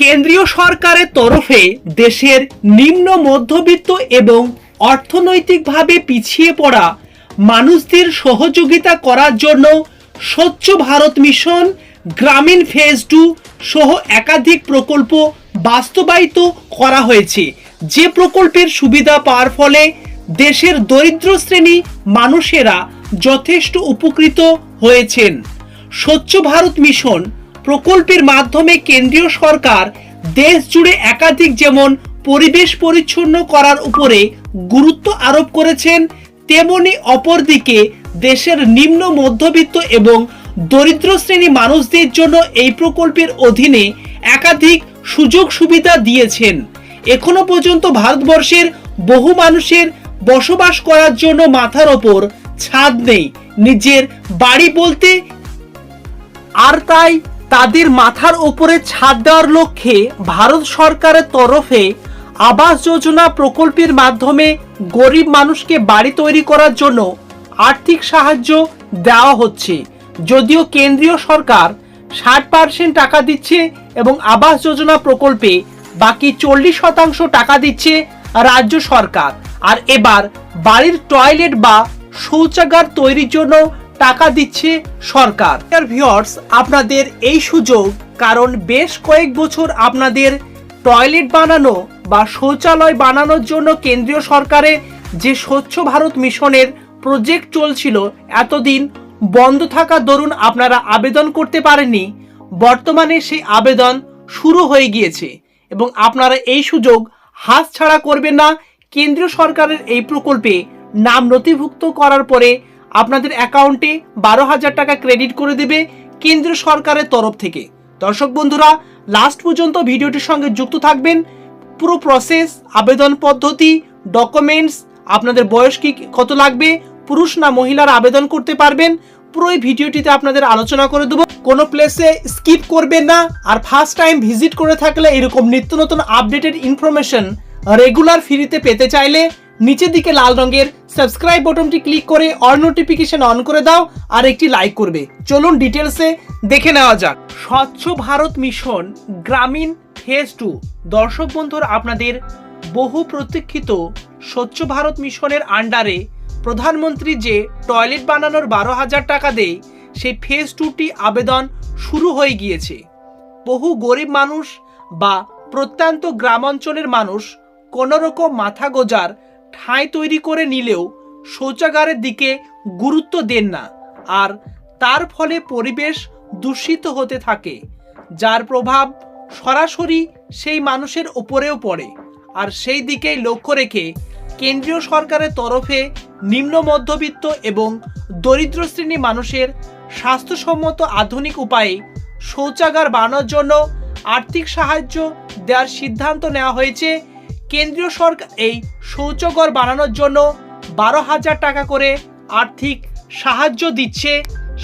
কেন্দ্রীয় সরকারের তরফে দেশের নিম্ন মধ্যবিত্ত এবং অর্থনৈতিকভাবে পিছিয়ে পড়া মানুষদের সহযোগিতা করার জন্য স্বচ্ছ Bharat mission, Grameen phase two সহ একাধিক প্রকল্প বাস্তবায়িত করা হয়েছে। যে প্রকল্পের সুবিধা পাওয়ার ফলে দেশের দরিদ্র শ্রেণি মানুষেরা যথেষ্ট উপকৃত হয়েছেন। স্বচ্ছ ভারত মিশন প্রকল্পের মাধ্যমে কেন্দ্রীয় সরকার দেশ জুড়ে একাধিক যেমন পরিবেশ পরিচ্ছন্ন করার উপরে গুরুত্ব আরোপ করেছেন, তেমনি অপরদিকে দেশের নিম্ন মধ্যবিত্ত এবং দরিদ্র শ্রেণি মানুষদের জন্য এই প্রকল্পের অধীনে একাধিক সুযোগ সুবিধা দিয়েছেন। এখনও পর্যন্ত ভারতবর্ষের বহু মানুষের বসবাস করার জন্য মাথার ওপর ছাদ নেই। নিজের বাড়ি বলতে আর তাই তাদের মাথার উপরে ছাদ দেওয়ার লক্ষ্যে ভারত সরকারের তরফে আবাস যোজনা প্রকল্পের মাধ্যমে গরিব মানুষকে বাড়ি তৈরি করার জন্য আর্থিক সাহায্য দেওয়া হচ্ছে। যদিও কেন্দ্রীয় সরকার ষাট পার্সেন্ট টাকা দিচ্ছে এবং আবাস যোজনা প্রকল্পে বাকি চল্লিশ শতাংশ টাকা দিচ্ছে রাজ্য সরকার। আর এবার বাড়ির টয়লেট বা শৌচাগার তৈরির জন্য টাকা দিচ্ছে সরকার। ভিউয়ার্স আপনাদের এই সুযোগ, কারণ বেশ কয়েক বছর আপনাদের টয়লেট বানানো বা শৌচালয় বানানোর জন্য কেন্দ্রীয় সরকারে যে স্বচ্ছ ভারত মিশনের প্রজেক্ট চলছিল, এতদিন বন্ধ থাকার দরুন আপনারা আবেদন করতে পারেননি। বর্তমানে সেই আবেদন শুরু হয়ে গিয়েছে এবং আপনারা এই সুযোগ হাতছাড়া করবেন না। কেন্দ্রীয় সরকারের এই প্রকল্পে নাম নথিভুক্ত করার পরে আপনাদের অ্যাকাউন্টে বারো হাজার টাকা ক্রেডিট করে দেবে কেন্দ্রীয় সরকারের তরফ থেকে। দর্শক বন্ধুরা লাস্ট পর্যন্ত ভিডিওটির সঙ্গে যুক্ত থাকবেন। পুরো প্রসেস আবেদন পদ্ধতি ডকুমেন্টস আপনাদের বয়স কি, কত লাগবে, পুরুষ না মহিলার আবেদন করতে পারবেন। পুরো ভিডিওটিতে আপনাদের আলোচনা করে দেবো। কোনো প্লেসে স্কিপ করবেন না, আর ফার্স্ট টাইম ভিজিট করে থাকলে এরকম নিত্য নতুন আপডেটেড ইনফরমেশন রেগুলার ফ্রিতে পেতে চাইলে নিচের দিকে লাল রঙের সাবস্ক্রাইব বটনটি ক্লিক করে অল নোটিফিকেশন অন করে দাও আর একটি লাইক করবে। চলুন ডিটেলসে দেখে নেওয়া যাক। স্বচ্ছ Bharat mission Grameen phase two. দর্শক বন্ধুর, আপনাদের বহু প্রতীক্ষিত স্বচ্ছ ভারত মিশনের আন্ডারে প্রধানমন্ত্রী যে টয়লেট বানানোর বারো হাজার টাকা দেয়, সেই ফেজ টুটি আবেদন শুরু হয়ে গিয়েছে। বহু গরিব মানুষ বা প্রত্যন্ত গ্রামাঞ্চলের মানুষ কোনো রকম মাথা গোজার ঠাঁই তৈরি করে নিলেও শৌচাগারের দিকে গুরুত্ব দেন না, আর তার ফলে পরিবেশ দূষিত হতে থাকে, যার প্রভাব সরাসরি সেই মানুষের ওপরেও পড়ে, আর সেই দিকেই লক্ষ্য রেখে কেন্দ্রীয় সরকারের তরফে নিম্ন মধ্যবিত্ত এবং দরিদ্র শ্রেণি মানুষের স্বাস্থ্যসম্মত আধুনিক উপায়ে শৌচাগার বানানোর জন্য আর্থিক সাহায্য দেওয়ার সিদ্ধান্ত নেওয়া হয়েছে কেন্দ্রীয় সরকার এই শৌচাগার বানানোর জন্য বারো হাজার টাকা করে আর্থিক সাহায্য দিচ্ছে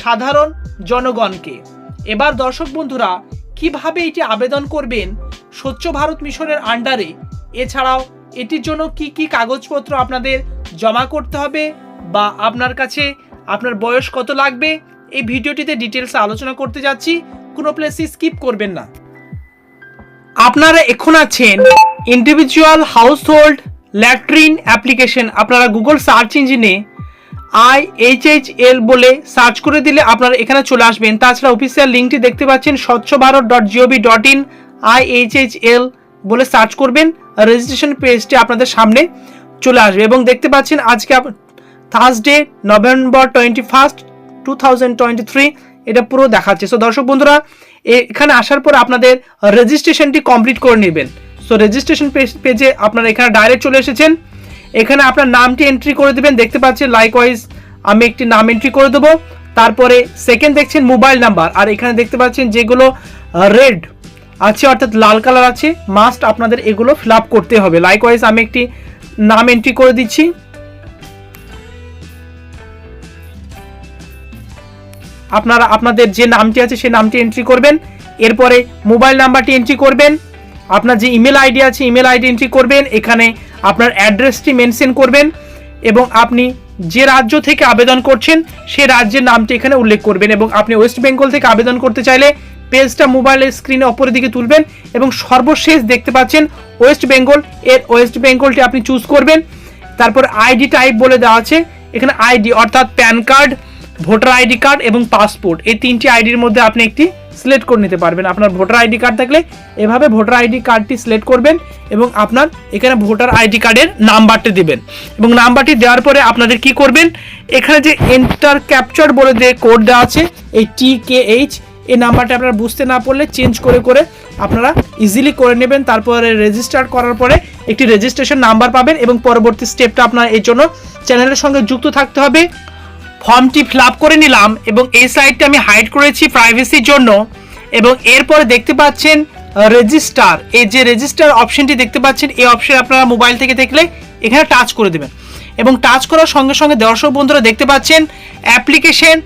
সাধারণ জনগণকে। এবার দর্শক বন্ধুরা, কীভাবে এটি আবেদন করবেন স্বচ্ছ ভারত মিশনের আন্ডারে? এছাড়াও এটির জন্য কি কি কাগজপত্র আপনাদের জমা করতে হবে বা আপনার কাছে আপনার বয়স কত লাগবে? এই ভিডিওটিতে ডিটেলসে আলোচনা করতে যাচ্ছি। কোনো প্লেসে স্কিপ করবেন না। আপনারা এখন আছেন individual household latrine application আপনারা গুগল সার্চ ইঞ্জিনে আই এইচ এইচ এল বলে সার্চ করে দিলে আপনারা এখানে চলে আসবেন। তাছাড়া অফিসিয়াল লিঙ্কটি দেখতে পাচ্ছেন স্বচ্ছ Bharat dot G O V dot in I H H L বলে সার্চ করবেন। রেজিস্ট্রেশন পেজটি আপনাদের সামনে চলে আসবে এবং দেখতে পাচ্ছেন আজকে Thursday November twenty first two thousand twenty three এটা পুরো দেখাচ্ছে। সো দর্শক বন্ধুরা এখানে আসার পর আপনাদের রেজিস্ট্রেশনটি কমপ্লিট করে নেবেন। সো রেজিস্ট্রেশন পেজে আপনারা এখানে ডাইরেক্ট চলে এসেছেন। এখানে আপনার নামটি এন্ট্রি করে দেবেন। দেখতে পাচ্ছেন লাইকওয়াইজ আমি একটি নাম এন্ট্রি করে দেবো। তারপরে সেকেন্ড দেখছেন মোবাইল নাম্বার আর এখানে দেখতে পাচ্ছেন যেগুলো রেড আছে, অর্থাৎ লাল কালার আছে মাস্ট আপনাদের এগুলো ফিল করতে হবে। লাইকওয়াইজ আমি একটি নাম এন্ট্রি করে দিচ্ছি। আপনারা, আপনাদের যে নামটি আছে, সেই নামটি এন্ট্রি করবেন। এরপরে মোবাইল নাম্বারটি এন্ট্রি করবেন। আপনার যে ইমেল আইডি আছে ইমেল আইডি এন্ট্রি করবেন, এখানে আপনার অ্যাড্রেসটি মেনশন করবেন এবং আপনি যে রাজ্য থেকে আবেদন করছেন, সে রাজ্যের নামটি এখানে উল্লেখ করবেন এবং আপনি ওয়েস্ট বেঙ্গল থেকে আবেদন করতে চাইলে পেজটা মোবাইলের স্ক্রিনে অপরের দিকে তুলবেন এবং সর্বশেষ দেখতে পাচ্ছেন ওয়েস্ট বেঙ্গল এর ওয়েস্ট বেঙ্গলটি আপনি চুজ করবেন। তারপর আইডি টাইপ বলে দেওয়া আছে, এখানে আইডি অর্থাৎ PAN card voter ID card এবং পাসপোর্ট এই তিনটি আইডির মধ্যে আপনি একটি সিলেক্ট করে নিতে পারবেন। আপনার ভোটার আইডি কার্ড থাকলে এভাবে ভোটার আইডি কার্ডটি সিলেক্ট করবেন এবং আপনার এখানে ভোটার আইডি কার্ডের নাম্বারটি দিবেন। এবং নাম্বারটি দেওয়ার পরে আপনাদের কি করবেন, এখানে যে এন্টার ক্যাপচার বলে যে কোড দেওয়া আছে, এই টি কে এইচ এই নাম্বারটা আপনারা বুঝতে না পারলে চেঞ্জ করে করে আপনারা ইজিলি করে নেবেন। তারপরে রেজিস্টার করার পরে একটি রেজিস্ট্রেশন নাম্বার পাবেন এবং পরবর্তী স্টেপটা আপনার এই জন্য চ্যানেলের সঙ্গে যুক্ত থাকতে হবে। ফর্মটি ফিল করে নিলাম এবং এই সাইটটা আমি হাইড করেছি প্রাইভেসির জন্য এবং এরপরে দেখতে পাচ্ছেন রেজিস্টার। এই যে রেজিস্টার অপশনটি দেখতে পাচ্ছেন, এই অপশন আপনারা মোবাইল থেকে দেখলে এখানে টাচ করে দেবেন। এবং টাচ করার সঙ্গে সঙ্গে দর্শক বন্ধুরা দেখতে পাচ্ছেন, application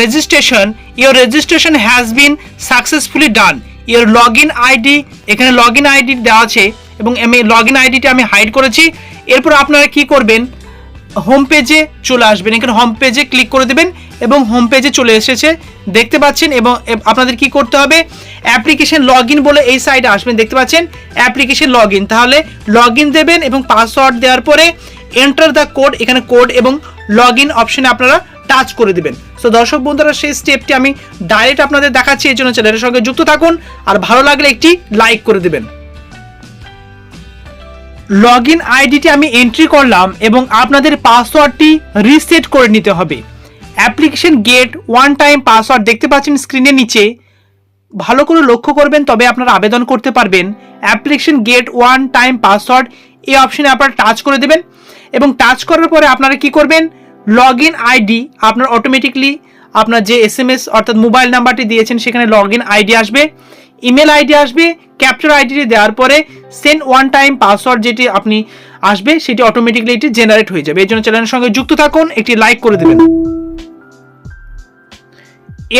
registration your registration has been successfully done your log in ID এখানে লগ ইন আইডি দেওয়া আছে এবং আমি লগ ইন আইডিটি আমি হাইড করেছি। এরপর আপনারা কি করবেন হোম পেজে চলে আসবেন। এখানে হোম পেজে ক্লিক করে দেবেন এবং হোম পেজে চলে এসেছে। দেখতে পাচ্ছেন এবং আপনাদের কি করতে হবে? অ্যাপ্লিকেশন লগ বলে এই সাইডে আসবেন। দেখতে পাচ্ছেন? অ্যাপ্লিকেশন লগ তাহলে লগ দেবেন এবং পাসওয়ার্ড দেওয়ার পরে এন্টার দ্য কোড এখানে কোড এবং লগ ইন অপশানে আপনারা টাচ করে দেবেন। সো দর্শক বন্ধুরা, সেই স্টেপটি আমি ডাইরেক্ট আপনাদের দেখাচ্ছি। এই জন্য চ্যানেলের সঙ্গে যুক্ত থাকুন। আর ভালো লাগলে একটি লাইক করে দেবেন। লগ ইন আইডিটি আমি এন্ট্রি করলাম এবং আপনাদের পাসওয়ার্ডটি রিসেট করে নিতে হবে। Application get one time password দেখতে পাচ্ছেন স্ক্রিনের নিচে। ভালো করে লক্ষ্য করবেন, তবে আপনারা আবেদন করতে পারবেন। Application get one time password এই অপশনে আপনারা টাচ করে দেবেন এবং টাচ করার পরে আপনারা কি করবেন? লগ ইন আইডি আপনার অটোমেটিকলি আপনার যে এস এম এস অর্থাৎ মোবাইল নাম্বারটি দিয়েছেন, সেখানে লগ ইন আইডি আসবে। ইমেল আইডি আসবে ক্যাপচার আইডিটি দেওয়ার পরে সেন্ড ওয়ান টাইম পাসওয়ার্ড যেটি আপনি আসবে, সেটি অটোমেটিকলি এটি জেনারেট হয়ে যাবে। এই জন্য চ্যানেলের সঙ্গে যুক্ত থাকুন, একটি লাইক করে দেবেন।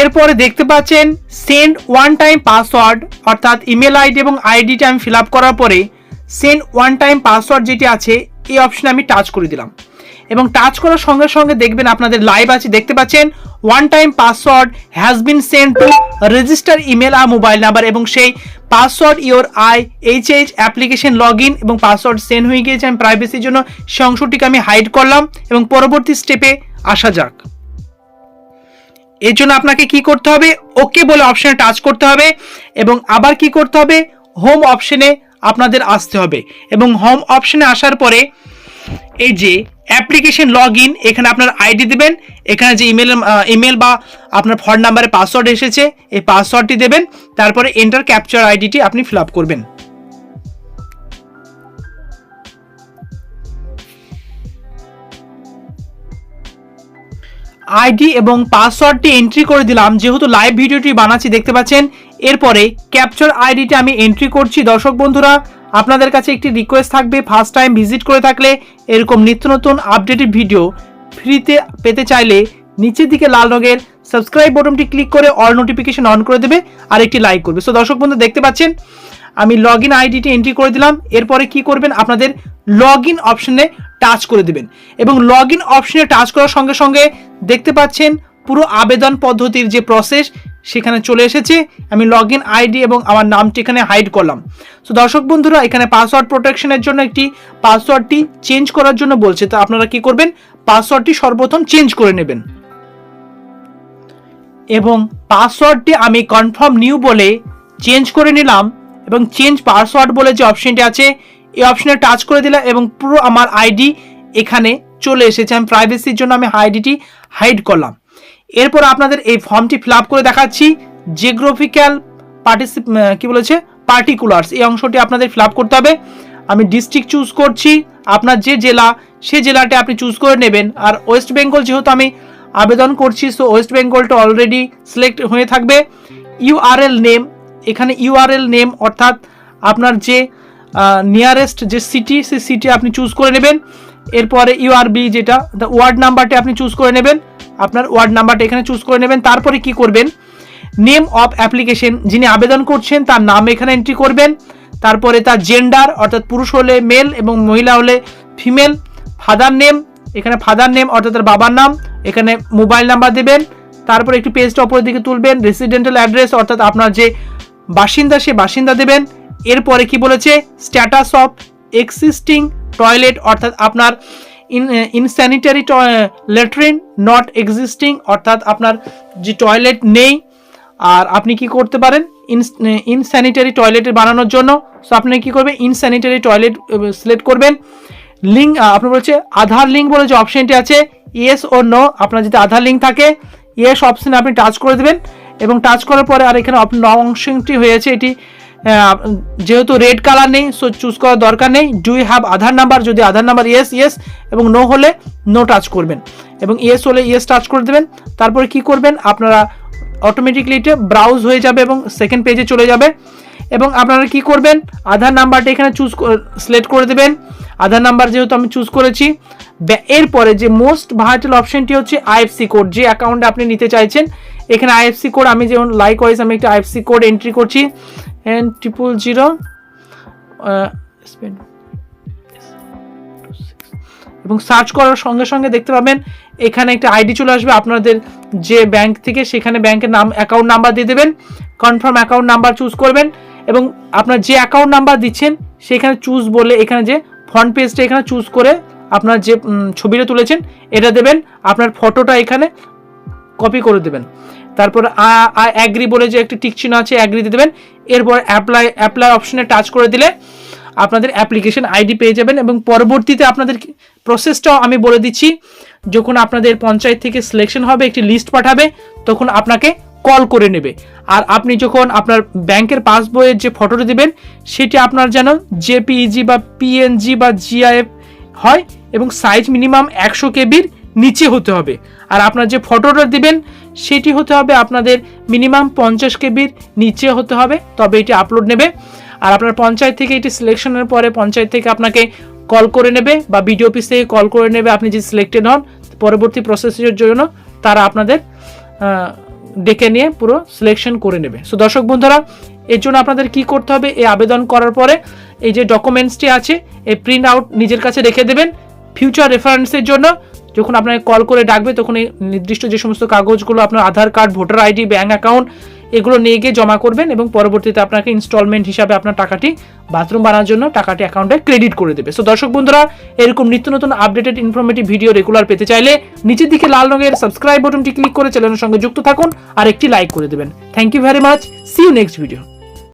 এরপরে দেখতে পাচ্ছেন সেন্ড ওয়ান টাইম পাসওয়ার্ড অর্থাৎ ইমেল আইডি এবং আইডিটা আমি ফিল করার পরে সেন্ড ওয়ান টাইম পাসওয়ার্ড যেটি আছে, এই অপশনে আমি টাচ করে দিলাম। এবং টাচ করার সঙ্গে সঙ্গে দেখবেন আপনাদের লাইভ আছে, দেখতে পাচ্ছেন one time password has been send to register email R mobile number এবং সেই password your I H H application log in এবং পাসওয়ার্ড সেন্ড হয়ে গিয়েছে। আমি প্রাইভেসির জন্য সেই অংশটিকে আমি হাইড করলাম এবং পরবর্তী স্টেপে আসা যাক। এর জন্য আপনাকে কি করতে হবে? ওকে বলে অপশনে টাচ করতে হবে এবং আবার কি করতে হবে? হোম অপশনে আপনাদের আসতে হবে এবং হোম অপশনে আসার পরে এই যে অ্যাপ্লিকেশন লগ ইন এখানে আপনার আইডি দেবেন, এখানে যে ইমেল ইমেল বা আপনার ফোন নাম্বারে পাসওয়ার্ড এসেছে, এই পাসওয়ার্ডটি দেবেন, তারপরে এন্টার ক্যাপচার আইডিটি আপনি ফিল আপ করবেন। আইডি এবং পাসওয়ার্ডটি এন্ট্রি করে দিলাম, যেহেতু লাইভ ভিডিওটি বানাচ্ছি, দেখতে পাচ্ছেন, এরপরে ক্যাপচার আইডিটি আমি এন্ট্রি করছি, দর্শক বন্ধুরা। আপনাদের কাছে একটি রিকোয়েস্ট থাকবে ফার্স্ট টাইম ভিজিট করে থাকলে এরকম নিত্য নতুন আপডেটেড ভিডিও ফ্রিতে পেতে চাইলে নিচের দিকে লাল রঙের সাবস্ক্রাইব বাটনটি ক্লিক করে অল নোটিফিকেশন অন করে দেবে আর একটি লাইক করবে। সো দর্শক বন্ধু, দেখতে পাচ্ছেন, আমি লগ ইন আইডিটি এন্ট্রি করে দিলাম, এরপরে কি করবেন, আপনাদের লগ ইন অপশনে টাচ করে দিবেন এবং লগ ইন অপশনে টাচ করার সঙ্গে সঙ্গে দেখতে পাচ্ছেন পুরো আবেদন পদ্ধতির যে প্রসেস সেখানে চলে এসেছে। আমি লগ ইন আইডি এবং আমার নামটি এখানে হাইড করলাম। তো দর্শক বন্ধুরা, এখানে পাসওয়ার্ড প্রোটেকশনের জন্য একটি পাসওয়ার্ডটি চেঞ্জ করার জন্য বলছে। তো আপনারা কি করবেন? পাসওয়ার্ডটি সর্বপ্রথম চেঞ্জ করে নেবেন। এবং পাসওয়ার্ডটি আমি কনফার্ম নিউ বলে চেঞ্জ করে নিলাম এবং চেঞ্জ পাসওয়ার্ড বলে যে অপশনটি আছে, এই অপশনে টাচ করে দিলাম এবং পুরো আমার আইডি এখানে চলে এসেছে। আমি প্রাইভেসির জন্য আমি আইডিটি হাইড করলাম। এরপর আপনাদের এই ফর্মটি ফিল করে দেখাচ্ছি। জিওগ্রাফিক্যাল পার্টিসিপ কি বলেছে? পার্টিকুলার্স এই অংশটি আপনাদের ফিল করতে হবে। আমি ডিস্ট্রিক্ট চুজ করছি, আপনার যে জেলা, সে জেলাটা আপনি চুজ করে নেবেন। আর ওয়েস্ট বেঙ্গল যেহেতু আমি আবেদন করছি সো ওয়েস্ট বেঙ্গলটা অলরেডি সিলেক্ট হয়ে থাকবে। ইউআরএল নেম এখানে ইউআরএল নেম অর্থাৎ আপনার যে নিয়ারেস্ট যে সিটি সেই সিটি আপনি চুজ করে নেবেন। এরপরে ইউআরবি যেটা ওয়ার্ড নাম্বারটি আপনি চুজ করে নেবেন। আপনার ওয়ার্ড নাম্বারটা এখানে চুজ করে নেবেন। তারপরে কি করবেন? নেম অফ অ্যাপ্লিকেশন যিনি আবেদন করছেন, তার নাম এখানে এন্ট্রি করবেন। তারপরে তার জেন্ডার অর্থাৎ পুরুষ হলে মেল এবং মহিলা হলে ফিমেল ফাদার নেম এখানে ফাদার নেম অর্থাৎ তার বাবার নাম। এখানে মোবাইল নাম্বার দেবেন। তারপর একটু পেজটা অপরের দিকে তুলবেন। রেসিডেন্টাল অ্যাড্রেস অর্থাৎ আপনার যে বাসিন্দা, সে বাসিন্দা দেবেন। এরপরে কি বলেছে? স্ট্যাটাস অফ এক্সিস্টিং টয়লেট অর্থাৎ আপনার in insanitary latrine not existing অর্থাৎ আপনার যে টয়লেট নেই, আর আপনি কি করতে পারেন? ইনস্যানিটারি টয়লেট বানানোর জন্য সো আপনি কি করবেন? ইনস্যানিটারি টয়লেট সিলেক্ট করবেন। লিঙ্ক আপনার বলছে আধার লিঙ্ক বলে যে অপশনটি আছে ইয়েস ও নো আপনার যদি আধার লিঙ্ক থাকে ইয়েস অপশনে আপনি টাচ করে দেবেন। এবং টাচ করার পরে আর এখানে অপশনটি হয়েছে এটি যেহেতু রেড কালার নেই সো চুজ করার দরকার নেই। ডু হ্যাভ আধার নাম্বার যদি আধার নাম্বার ইয়েস ইয়েস এবং নো হলে নো টাচ করবেন। এবং ইয়েস হলে ইয়েস টাচ করে দেবেন। তারপরে কি করবেন? আপনারা অটোমেটিকলি এটা ব্রাউজ হয়ে যাবে এবং সেকেন্ড পেজে চলে যাবে। এবং আপনারা কি করবেন? আধার নাম্বারটা এখানে চুজ সিলেক্ট করে দেবেন। আধার নাম্বার যেহেতু আমি চুজ করেছি এরপরে যে মোস্ট ভাইটাল অপশনটি হচ্ছে আইএফসি কোড যে অ্যাকাউন্টে আপনি নিতে চাইছেন, এখানে আইএফসি কোড আমি যেমন লাইক ওয়াইজ আমি একটা আইএফসি কোড এন্ট্রি করছি। এন ট্রিপল জিরো এবং সার্চ করার সঙ্গে সঙ্গে দেখতে পাবেন, এখানে একটা আইডি চলে আসবে, আপনাদের যে ব্যাংক থেকে সেখানে ব্যাংকের নাম অ্যাকাউন্ট নাম্বার দিয়ে দেবেন কনফার্ম অ্যাকাউন্ট নাম্বার চুজ করবেন, এবং আপনার যে অ্যাকাউন্ট নাম্বার দিচ্ছেন, সেখানে চুজ বলে এখানে যে ফ্রন্ট পেজটা এখানে চুজ করে আপনার যে ছবিটা তুলেছেন, এটা দেবেন, আপনার ফটোটা এখানে কপি করে দেবেন। তারপর অ্যাগ্রি বলে যে একটি টিক চিহ্ন আছে অ্যাগ্রি দিয়ে দেবেন। এরপর অ্যাপ্লাই অ্যাপ্লাই অপশনে টাচ করে দিলে আপনাদের অ্যাপ্লিকেশন আইডি পেয়ে যাবেন এবং পরবর্তীতে আপনাদের প্রসেসটাও আমি বলে দিচ্ছি, যখন আপনাদের পঞ্চায়েত থেকে সিলেকশন হবে, একটি লিস্ট পাঠাবে, তখন আপনাকে কল করে নেবে। আর আপনি যখন আপনার ব্যাংকের পাসবইয়ের যে ফটোটা দিবেন, সেটি আপনার যেন জেপিইজি বা পিএনজি বা জিআইএফ হয় এবং সাইজ মিনিমাম একশো কেবির নিচে হতে হবে। আর আপনার যে ফটোটা দিবেন সেটি হতে হবে আপনাদের মিনিমাম পঞ্চাশ কেবির নিচে হতে হবে, তবে এটি আপলোড নেবে। আর আপনার পঞ্চায়েত থেকে এটি সিলেকশনের পরে পঞ্চায়েত থেকে আপনাকে কল করে নেবে বা বিডিও অফিস থেকে কল করে নেবে আপনি যদি সিলেক্টেড হন, পরবর্তী প্রসেসের জন্য তারা আপনাদের ডেকে নিয়ে পুরো সিলেকশন করে নেবে। সো দর্শক বন্ধুরা, এর জন্য আপনাদের কি করতে হবে? এই আবেদন করার পরে এই যে ডকুমেন্টসটি আছে, এই প্রিন্ট আউট নিজের কাছে রেখে দেবেন। ফিউচার রেফারেন্সের জন্য যখন আপনাকে কল করে ডাকবে, তখন এই নির্দিষ্ট যে সমস্ত কাগজগুলো, আপনার Aadhaar card voter ID bank account এগুলো নিয়ে গিয়ে জমা করবেন এবং পরবর্তীতে আপনাকে ইনস্টলমেন্ট হিসাবে আপনার টাকাটি বাথরুম বানানোর জন্য টাকাটি অ্যাকাউন্টে ক্রেডিট করে দেবে। সো দর্শক বন্ধুরা, এরকম নিত্য নতুন আপডেটেড ইনফরমেটিভ ভিডিও রেগুলার পেতে চাইলে নিচের দিকে লাল রঙের সাবস্ক্রাইব বাটনটি ক্লিক করে চ্যানেলের সঙ্গে যুক্ত থাকুন আর একটি লাইক করে দেবেন। Thank you very much see you next video